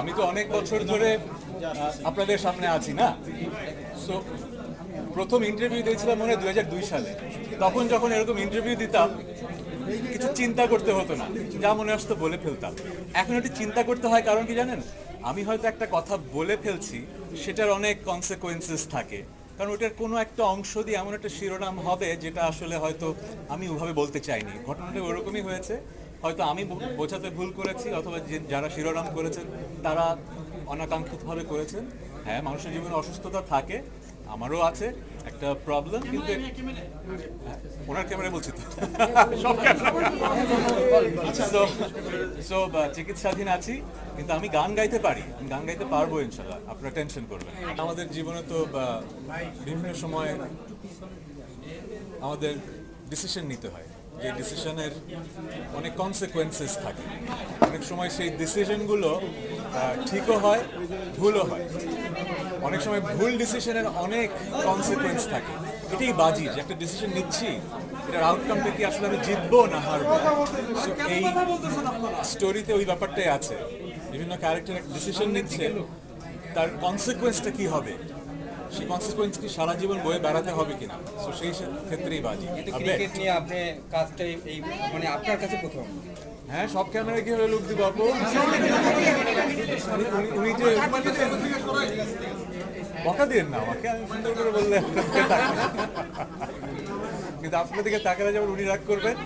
আমি তো অনেক বছর ধরে আপনাদের সামনে আছি, না? সো প্রথম ইন্টারভিউ দিয়েছিলাম মনে দু হাজার দুই সালে। তখন যখন এরকম ইন্টারভিউ দিতাম, কিছু চিন্তা করতে হতো না। যা মনে আসতো বলে ফেলতাম। এখন একটু চিন্তা করতে হয় কারণ কি জানেন? আমি হয়তো একটা কথা বলে ফেলছি, সেটার অনেক কনসিকোয়েন্সেস থাকে। কারণ ওটার কোনো একটা অংশ দিয়ে এমন একটা শিরোনাম হবে, যেটা আসলে হয়তো আমি ওভাবে বলতে চাইনি। ঘটনাটা ওরকমই হয়েছে। হয়তো আমি বোঝাতে ভুল করেছি অথবা যারা শিরোনাম করেছেন তারা অনাকাঙ্ক্ষিতভাবে করেছেন। হ্যাঁ মানুষের জীবনে অসুস্থতা থাকে আমারও আছে একটা প্রবলেম কিন্তু হ্যাঁ, ওনার ক্যামেরায় বলছি তো। সব সো চিকিৎসাধীন আছি কিন্তু আমি গান গাইতে পারি আমি গান গাইতে পারব ইনশাল্লাহ আপনারা টেনশন করবেন আমাদের জীবনে তো বিভিন্ন সময় আমাদের ডিসিশন নিতে হয়। যে ডিসিশনের অনেক কনসিকোয়েন্সেস থাকে। অনেক সময় সেই ডিসিশনগুলো ঠিকও হয়, ভুলও হয়। অনেক সময় ভুল ডিসিশনের অনেক কনসিকোয়েন্স থাকে। এটাই বাজি, যে একটা ডিসিশন নিচ্ছি, এটার আউটকামটা কি আসলে আমি জিতবো না হারবো? এই স্টোরিতে ওই ব্যাপারটাই আছে। বিভিন্ন ক্যারেক্টার ডিসিশন নিচ্ছে, তার কনসিকোয়েন্সটা কি হবে? সেই কনসিকোয়েন্স কি সারা জীবন বয়ে বেড়াতে হবে কিনা? তো সেই ক্ষেত্রেই বাজি। ক্রিকেট নিয়ে আপনি কাজটা এই- মানে আপনার কাছে প্রথম হ্যাঁ সব ক্যামেরা কি হলো লুক দিব উনি- যে বকা দিয়ে না আমাকে আমি সুন্দর করে বললে। কিন্তু আপনার দিকে তাকালে যেমন উনি রাগ করবেন।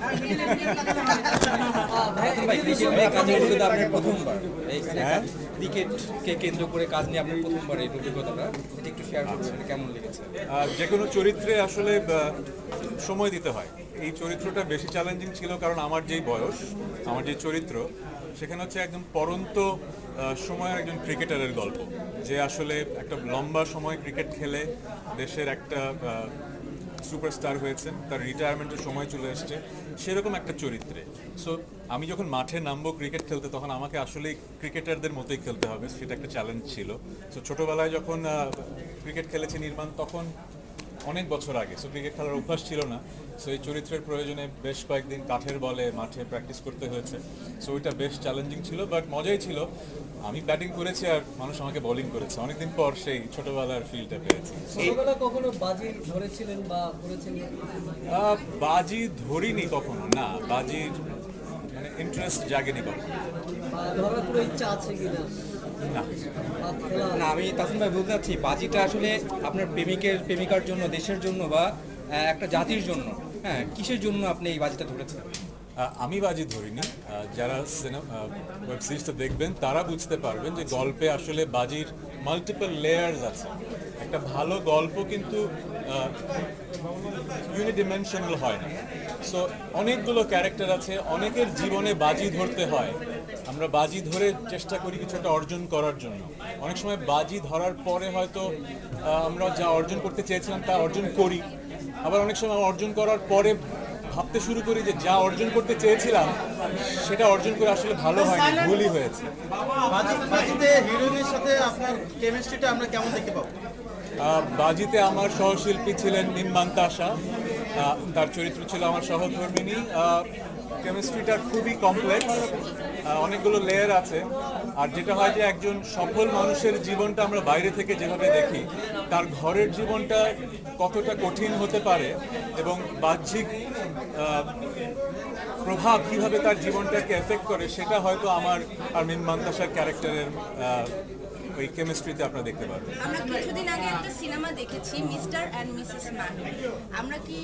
হ্যাঁ? ক্রিকেটকে কেন্দ্র করে কাজ নিয়ে আপনার প্রথমবার এই অভিজ্ঞতাটা এটা একটু শেয়ার করবেন কেমন লেগেছে? যে কোনো চরিত্রে আসলে সময় দিতে হয়। এই চরিত্রটা বেশি চ্যালেঞ্জিং ছিল কারণ আমার যেই বয়স আমার যে চরিত্র সেখানে হচ্ছে একদম পরন্ত সময়ের একজন ক্রিকেটারের গল্প। যে আসলে একটা লম্বা সময় ক্রিকেট খেলে দেশের একটা সুপারস্টার হয়েছেন, তার রিটায়ারমেন্টের সময় চলে এসছে সেরকম একটা চরিত্রে। সো আমি যখন মাঠে নামবো ক্রিকেট খেলতে, তখন আমাকে আসলে ক্রিকেটারদের মতোই খেলতে হবে, সেটা একটা চ্যালেঞ্জ ছিল। সো ছোটোবেলায় যখন ক্রিকেট খেলেছে নির্মাণ তখন অনেক বছর আগে। সো ক্রিকেট খেলার অভ্যাস ছিল না। সো এই চরিত্রের প্রয়োজনে বেশ কয়েকদিন কাঠের বলে মাঠে প্র্যাকটিস করতে হয়েছে। সো ওইটা বেশ চ্যালেঞ্জিং ছিল বাট মজাই ছিল। আমি ব্যাটিং করেছি আর মানুষ আমাকে বোলিং করেছে। অনেকদিন পর সেই ছোটবেলার ফিলটা পেয়েছি। ছোটবেলা কখনো বাজি ধরেছিলেন বা করেছিলেন বাজি ধরিনি কখনো না। বাজির মানে ইন্টারেস্ট জাগেনি কখনো। ধরার কোনো ইচ্ছা আছে কিনা না। আমি তাসিম ভাই বলতে চাচ্ছি বাজিটা আসলে আপনার প্রেমিকের প্রেমিকার জন্য দেশের জন্য বা একটা জাতির জন্য হ্যাঁ কিসের জন্য আপনি এই বাজিটা ধরেছেন? আমি বাজি ধরিনি। যারা সিনেমা ওয়েব সিরিজটা দেখবেন তারা বুঝতে পারবেন যে গল্পে আসলে বাজির মাল্টিপল লেয়ার্স আছে। একটা ভালো গল্প কিন্তু ইউনিডিমেনশনাল হয় না। সো অনেকগুলো ক্যারেক্টার আছে অনেকের জীবনে বাজি ধরতে হয়। আমরা বাজি ধরে চেষ্টা করি কিছু একটা অর্জন করার জন্য। অনেক সময় বাজি ধরার পরে হয়তো আমরা যা অর্জন করতে চেয়েছিলাম তা অর্জন করি। আবার অনেক সময় অর্জন করার পরে ভাবতে শুরু করি যে যা অর্জন করতে চেয়েছিলাম সেটা অর্জন করে আসলে ভালো হয়নি ভুলই হয়েছে। সাথে আপনার কেমিস্ট্রিটা আমরা কেমন দেখতে পাবো? বাজিতে আমার সহশিল্পী ছিলেন আহ, তার চরিত্র ছিল আমার সহধর্মিনী। কেমিস্ট্রিটা খুবই কমপ্লেক্স অনেকগুলো লেয়ার আছে। আর যেটা হয় যে একজন সফল মানুষের জীবনটা আমরা বাইরে থেকে যেভাবে দেখি, তার ঘরের জীবনটা কতটা কঠিন হতে পারে এবং বাহ্যিক প্রভাব কীভাবে তার জীবনটাকে এফেক্ট করে, সেটা হয়তো আমার আর মিন মান্তাসার ক্যারেক্টারের ওই কেমিস্ট্রিতে আপনারা দেখতে পারবেন। আমরা কিছুদিন আগে একটা সিনেমা দেখেছি মিস্টার অ্যান্ড মিসেস ম্যান। আমরা কি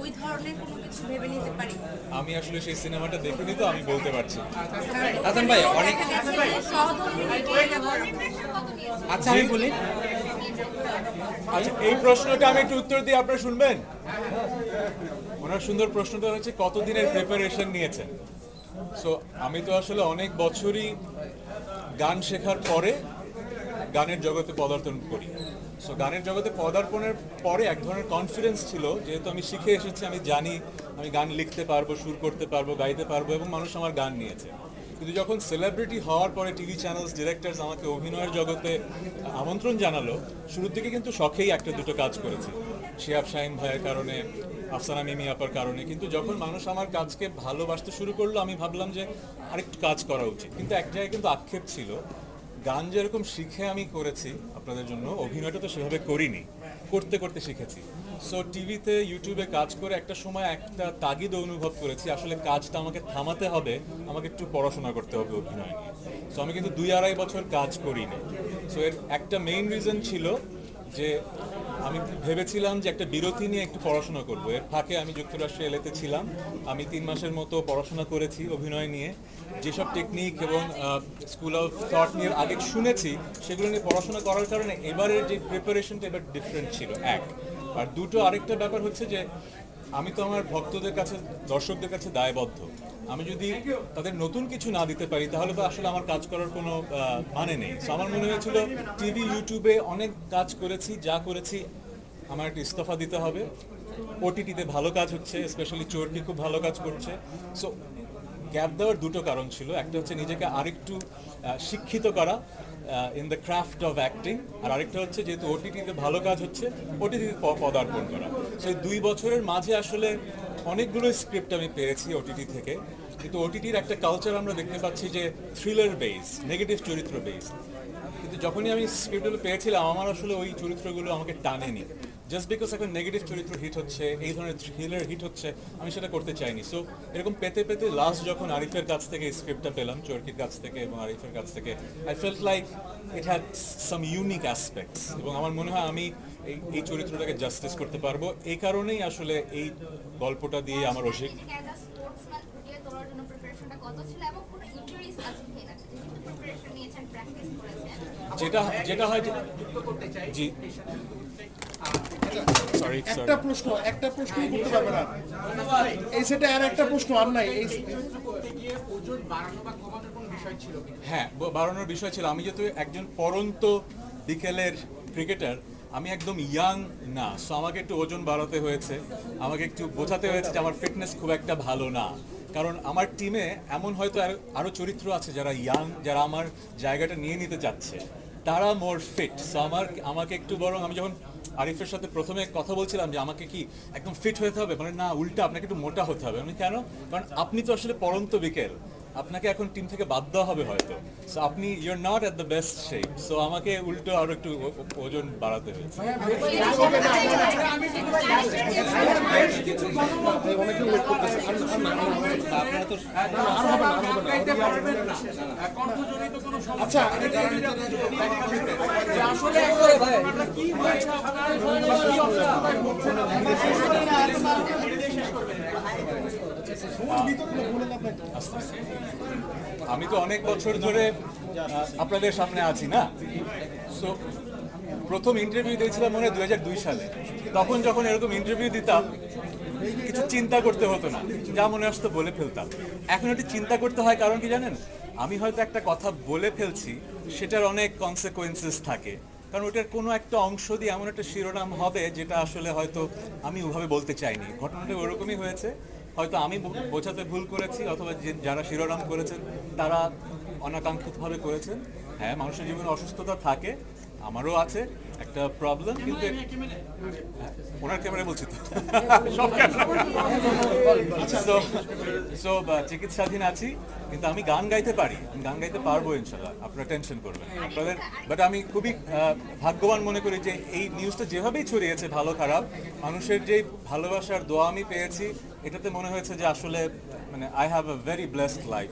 ওই ধরনের কোনো কিছু ভেবে নিতে পারি? আমি আসলে সেই সিনেমাটা দেখিনি তো আমি বলতে পারছি। হাসান ভাই অনেক আচ্ছা আমি বলি। আচ্ছা এই প্রশ্নটা আমি একটু উত্তর দিই আপনারা শুনবেন? ওনার সুন্দর প্রশ্নটা হচ্ছে কতদিনের প্রিপারেশন নিয়েছেন? সো আমি তো আসলে অনেক বছরই গান শেখার পরে গানের জগতে পদার্পণ করি। সো গানের জগতে পদার্পণের পরে এক ধরনের কনফিডেন্স ছিল, যেহেতু আমি শিখে এসেছি, আমি জানি, আমি গান লিখতে পারব, সুর করতে পারব, গাইতে পারব, এবং মানুষ আমার গান নিয়েছে। কিন্তু যখন সেলিব্রিটি হওয়ার পরে টিভি চ্যানেলস ডিরেক্টরস আমাকে অভিনয়ের জগতে আমন্ত্রণ জানালো, শুরুর দিকে কিন্তু শখেই একটা দুটো কাজ করেছি। শিয়াব শাহিন ভাইয়ের কারণে আফসানা মিমি আপার কারণে। কিন্তু যখন মানুষ আমার কাজকে ভালোবাসতে শুরু করল, আমি ভাবলাম যে আরেকটু কাজ করা উচিত। কিন্তু এক জায়গায় কিন্তু আক্ষেপ ছিল, গান যেরকম শিখে আমি করেছি আপনাদের জন্য, অভিনয়টা তো সেভাবে করিনি, করতে করতে শিখেছি। সো টিভিতে ইউটিউবে কাজ করে একটা সময় একটা তাগিদ অনুভব করেছি, আসলে কাজটা আমাকে থামাতে হবে, আমাকে একটু পড়াশোনা করতে হবে অভিনয় নিয়ে। সো আমি কিন্তু দুই আড়াই বছর কাজ করিনি। সো এর একটা মেইন রিজন ছিল যে আমি ভেবেছিলাম যে একটা বিরতি নিয়ে একটু পড়াশোনা করব। এর ফাঁকে আমি যুক্তরাষ্ট্রে এলেতে ছিলাম। আমি তিন মাসের মতো পড়াশোনা করেছি, অভিনয় নিয়ে। যেসব টেকনিক এবং স্কুল অফ থট নিয়ে আগে শুনেছি, সেগুলো নিয়ে পড়াশোনা করার কারণে এবারের যে প্রিপারেশনটা এবার ডিফারেন্ট ছিল, এক। আর দুটো আরেকটা ব্যাপার হচ্ছে যে আমি তো আমার ভক্তদের কাছে, দর্শকদের কাছে দায়বদ্ধ। আমি যদি তাদের নতুন কিছু না দিতে পারি, তাহলে তো আসলে আমার কাজ করার কোনো মানে নেই। আমার মনে হয়েছিল, টিভি ইউটিউবে অনেক কাজ করেছি, যা করেছি, আমার একটা ইস্তফা দিতে হবে। ওটিটিতে ভালো কাজ হচ্ছে স্পেশালি চোরকি খুব ভালো কাজ করছে। সো গ্যাপ দেওয়ার দুটো কারণ ছিল। একটা হচ্ছে নিজেকে আরেকটু শিক্ষিত করা in the craft of acting আর আরেকটা হচ্ছে যেহেতু ওটিটিতে ভালো কাজ হচ্ছে ওটিটিতে পদার্পণ করা। সো এই দুই বছরের মাঝে আসলে অনেকগুলো স্ক্রিপ্ট আমি পেয়েছি ওটিটি থেকে। কিন্তু ওটিটির একটা কালচার আমরা দেখতে পাচ্ছি যে থ্রিলার বেস নেগেটিভ চরিত্র বেস কিন্তু যখনই আমি স্ক্রিপ্টগুলো পেয়েছিলাম, আমার আসলে ওই চরিত্রগুলো আমাকে টানেনি। জাস্ট বিকজ এখন নেগেটিভ চরিত্র হিট হচ্ছে এই ধরনের থ্রিলার হিট হচ্ছে আমি সেটা করতে চাইনি। সো এরকম পেতে পেতে লাস্ট যখন আরিফের কাছ থেকে স্ক্রিপ্টটা পেলাম চরকির কাছ থেকে এবং আরিফের কাছ থেকে I felt like it had some unique aspects এবং আমার মনে হয় আমি এই এই চরিত্রটাকে জাস্টিস করতে পারব। এই কারণেই আসলে এই গল্পটা দিয়ে আমার করেছেন। যেটা যেটা হয় জি। একটা প্রশ্ন একটা প্রশ্ন করতে পারবে না। এই সেটে আর একটা প্রশ্ন আর নাই। এই হ্যাঁ বাড়ানোর বিষয় ছিল। আমি যেহেতু একজন পরন্ত বিকেলের ক্রিকেটার আমি একদম ইয়াং না। সো আমাকে একটু ওজন বাড়াতে হয়েছে। আমাকে একটু বোঝাতে হয়েছে যে আমার ফিটনেস খুব একটা ভালো না। কারণ আমার টিমে এমন হয়তো আর- আরও চরিত্র আছে যারা ইয়াং যারা আমার জায়গাটা নিয়ে নিতে চাচ্ছে তারা মোর ফিট সো আমার আমাকে একটু বরং আমি যখন আরিফের সাথে প্রথমে কথা বলছিলাম যে আমাকে কি একদম ফিট হতে হবে? মানে না, উল্টা আপনাকে একটু মোটা হতে হবে। আমি কেন? কারণ আপনি তো আসলে পরন্ত বিকেল। আপনাকে এখন টিম থেকে বাদ দেওয়া হবে হয়তো সো আপনি you're not at the best shape so আমাকে উল্টো আরও একটু ওজন বাড়াতে হয়েছে। আচ্ছা আমি তো অনেক বছর ধরে আপনাদের সামনে আছি, না? সো প্রথম ইন্টারভিউ দিয়েছিলাম মনে হয় দু হাজার দুই সালে। তখন যখন এরকম ইন্টারভিউ দিতাম, কিছু চিন্তা করতে হতো না। যা মনে আসতো বলে ফেলতাম। এখন একটু চিন্তা করতে হয় কারণ কি জানেন? আমি হয়তো একটা কথা বলে ফেলছি, সেটার অনেক কনসিকোয়েন্সেস থাকে। কারণ ওটার কোনো একটা অংশ দিয়ে এমন একটা শিরোনাম হবে, যেটা আসলে হয়তো আমি ওভাবে বলতে চাইনি। ঘটনাটা ওরকমই হয়েছে। হয়তো আমি বোঝাতে ভুল করেছি, অথবা যারা শিরোনাম করেছেন, তারা অনাকাঙ্ক্ষিতভাবে করেছেন। হ্যাঁ মানুষের জীবনে অসুস্থতা থাকে, আমারও আছে। একটা প্রবলেম কিন্তু হ্যাঁ, ওনার ক্যামেরা বলছি তো। সব সো সো চিকিৎসাধীন আছি কিন্তু আমি গান গাইতে পারি আমি গান গাইতে পারব ইনশাল্লাহ আপনারা টেনশন করবেন। আপনাদের বাট আমি খুবই ভাগ্যবান মনে করি যে এই নিউজটা যেভাবেই ছড়িয়েছে ভালো খারাপ মানুষের যে ভালোবাসার দোয়া আমি পেয়েছি এটাতে মনে হয়েছে যে আসলে মানে I have a very blessed life